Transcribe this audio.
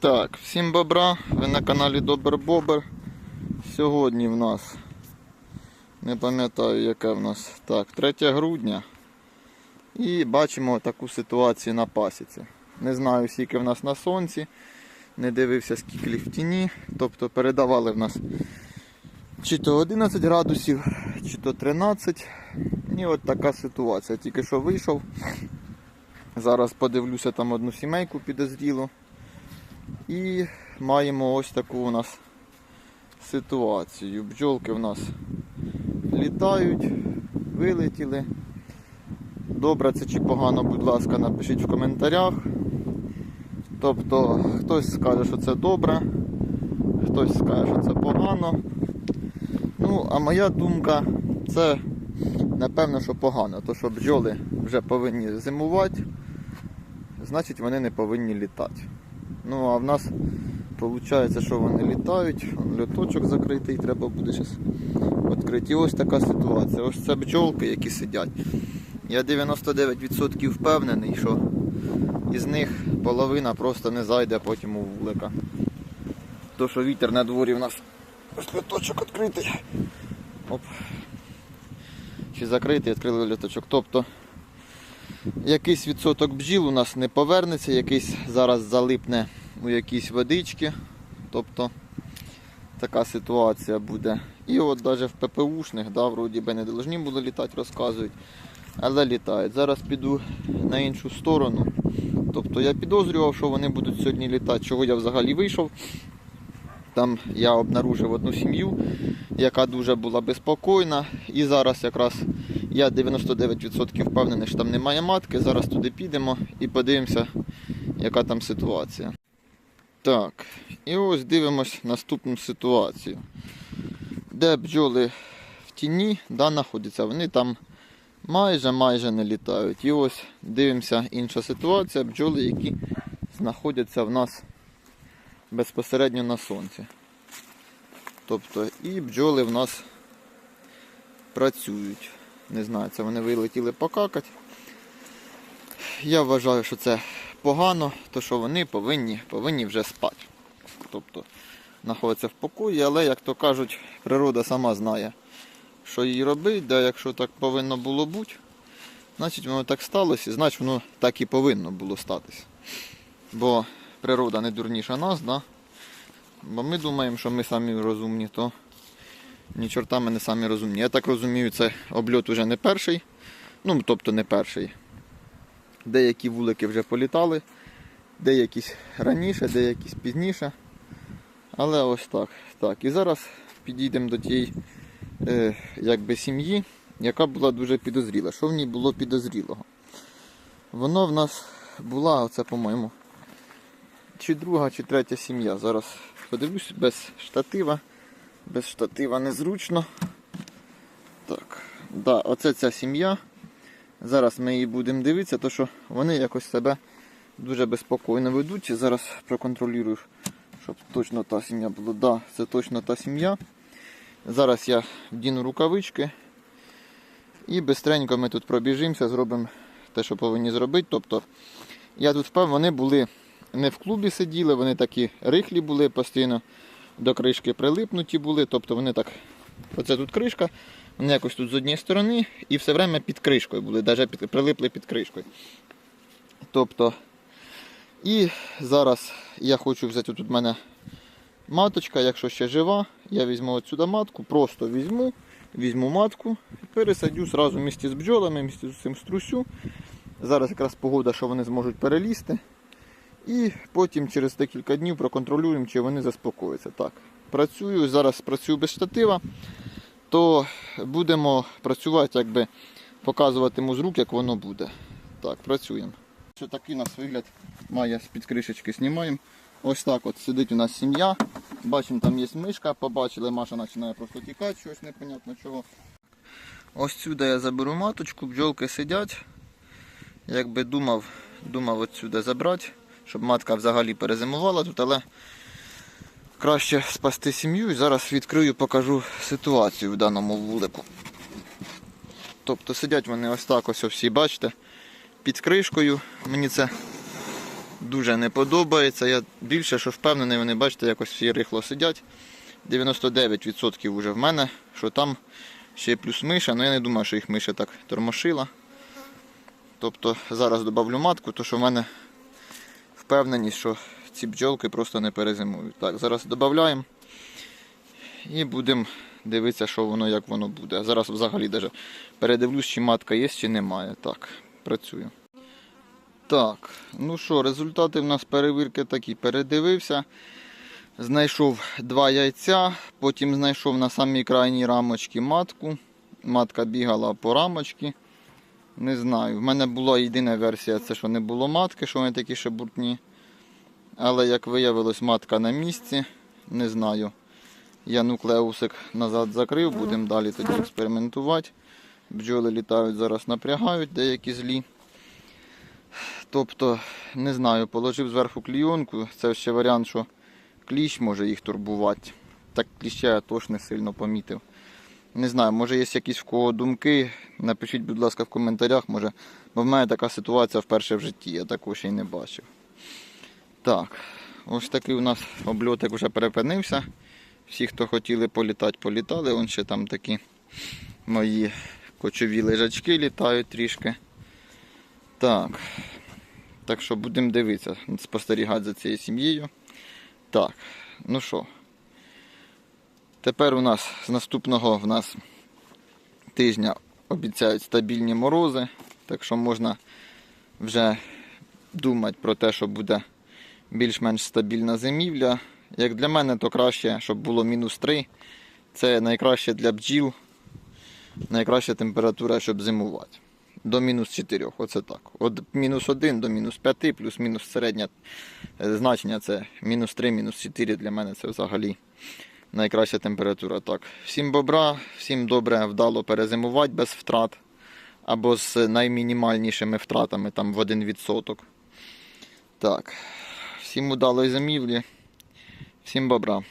Так, всім бобра, ви на каналі Добр Бобр. Сьогодні в нас, не пам'ятаю яке в нас, так, 3 грудня. І бачимо таку ситуацію на пасіці. Не знаю, скільки в нас на сонці, не дивився, скільки в тіні. Тобто передавали в нас чи то 11 градусів, чи то 13. І от така ситуація. Тільки що вийшов. Зараз подивлюся там одну сімейку підозрілу. І маємо ось таку у нас ситуацію. Бджолки в нас літають, вилетіли. Добре це чи погано, будь ласка, напишіть в коментарях. Тобто хтось скаже, що це добре, хтось скаже, що це погано. Ну, а моя думка, це напевно, що погано, то що бджоли вже повинні зимувати, значить вони не повинні літати. Ну, а в нас виходить, що вони літають, льоточок закритий, треба буде зараз відкрити. І ось така ситуація. Ось це бджолки, які сидять. Я 99% впевнений, що із них половина просто не зайде потім у вулика. То, що вітер на дворі в нас ось льоточок відкритий. Оп. Чи закритий, відкрили льоточок. Тобто якийсь відсоток бджіл у нас не повернеться, якийсь зараз залипне у якісь водички. Тобто така ситуація буде. І от навіть в ППУшних, да, вроді би не повинні були літати, розказують, але літають. Зараз піду на іншу сторону. Тобто я підозрював, що вони будуть сьогодні літати, чого я взагалі вийшов. Там я обнаружив одну сім'ю, яка дуже була безпокійна. І зараз якраз я 99% впевнений, що там немає матки. Зараз туди підемо і подивимося, яка там ситуація. Так, і ось дивимось наступну ситуацію. Де бджоли в тіні да, знаходяться, вони там майже майже не літають. І ось дивимося інша ситуація, бджоли, які знаходяться в нас безпосередньо на сонці. Тобто і бджоли в нас працюють. Не знаю, це вони вилетіли покакати. Я вважаю, що це погано, то що вони повинні, повинні вже спати. Тобто знаходяться в покої, але, як то кажуть, природа сама знає, що їй робити, да якщо так повинно було бути, значить воно так сталося, значить воно так і повинно було статися. Бо природа не дурніша нас, да? бо ми думаємо, що ми самі розумні, то ні чорта ми не самі розумні. Я так розумію, це обльот уже не перший, ну тобто не перший. Деякі вулики вже політали, деякі раніше, деякі пізніше. Але ось так. так. І зараз підійдемо до тієї е, якби, сім'ї, яка була дуже підозріла. Що в ній було підозрілого? Воно в нас була, оце, по-моєму, чи друга, чи третя сім'я. Зараз подивлюсь без штатива. Без штатива незручно. Так, да, оце ця сім'я. Зараз ми її будемо дивитися, то що вони якось себе дуже безпокійно ведуть. Зараз проконтролюю, щоб точно та сім'я була. Да, це точно та сім'я. Зараз я вдіну рукавички і бистренько ми тут пробіжимося, зробимо те, що повинні зробити. Тобто я тут впевнений, вони були не в клубі сиділи, вони такі рихлі були постійно до кришки прилипнуті були. Тобто вони так, оце тут кришка, вони якось тут з однієї сторони і все время під кришкою були, навіть під, прилипли під кришкою. Тобто, і зараз я хочу взяти тут в мене маточка, якщо ще жива, я візьму отсюди матку, просто візьму, візьму матку і пересадю зразу в місті з бджолами, місті з цим струсю. Зараз якраз погода, що вони зможуть перелізти. І потім через декілька днів проконтролюємо, чи вони заспокояться. Так, працюю, зараз працюю без штатива, то будемо працювати, якби показуватиму з рук, як воно буде. Так, працюємо. Що такий у нас вигляд має з-під кришечки знімаємо. Ось так от сидить у нас сім'я. Бачимо, там є мишка, побачили, Маша починає просто тікати, щось непонятно чого. Ось сюди я заберу маточку, бджолки сидять. Якби думав, думав отсюди забрати, щоб матка взагалі перезимувала тут, але краще спасти сім'ю і зараз відкрию, покажу ситуацію в даному вулику. Тобто сидять вони ось так ось всі, бачите, під кришкою. Мені це дуже не подобається. Я більше що впевнений, вони бачите, якось всі рихло сидять. 99% вже в мене, що там ще плюс миша, але я не думаю, що їх миша так тормошила. Тобто зараз добавлю матку, то що в мене впевненість, що ці бджолки просто не перезимують. Так, зараз додаємо і будемо дивитися, що воно, як воно буде. Зараз взагалі даже передивлюсь, чи матка є, чи немає. Так, працюю. Так, ну що, результати в нас перевірки такі. Передивився. Знайшов два яйця, потім знайшов на самій крайній рамочці матку. Матка бігала по рамочці. Не знаю. В мене була єдина версія, це що не було матки, що вони такі шебуртні. Але як виявилось, матка на місці. Не знаю. Я нуклеусик назад закрив, будемо далі тоді експериментувати. Бджоли літають зараз, напрягають деякі злі. Тобто, не знаю, положив зверху клійонку. Це ще варіант, що кліщ може їх турбувати. Так кліща я теж не сильно помітив. Не знаю, може є якісь в кого думки. Напишіть, будь ласка, в коментарях, може. Бо в мене така ситуація вперше в житті, я такого ще й не бачив. Так, ось такий у нас обльотик вже перепинився. Всі, хто хотіли політати, політали. Вон ще там такі мої кочові лежачки літають трішки. Так. Так що будемо дивитися, спостерігати за цією сім'єю. Так, ну що. Тепер у нас з наступного в нас тижня обіцяють стабільні морози. Так що можна вже думати про те, що буде більш-менш стабільна зимівля. Як для мене, то краще, щоб було мінус 3. Це найкраще для бджіл, найкраща температура, щоб зимувати. До мінус 4. Оце так. От мінус 1 до мінус 5, плюс-мінус середнє е, значення це мінус 3, мінус 4. Для мене це взагалі найкраща температура. Так. Всім бобра, всім добре вдало перезимувати без втрат. Або з наймінімальнішими втратами там в 1%. Так. Всім удалої зимівлі. Всім бобра.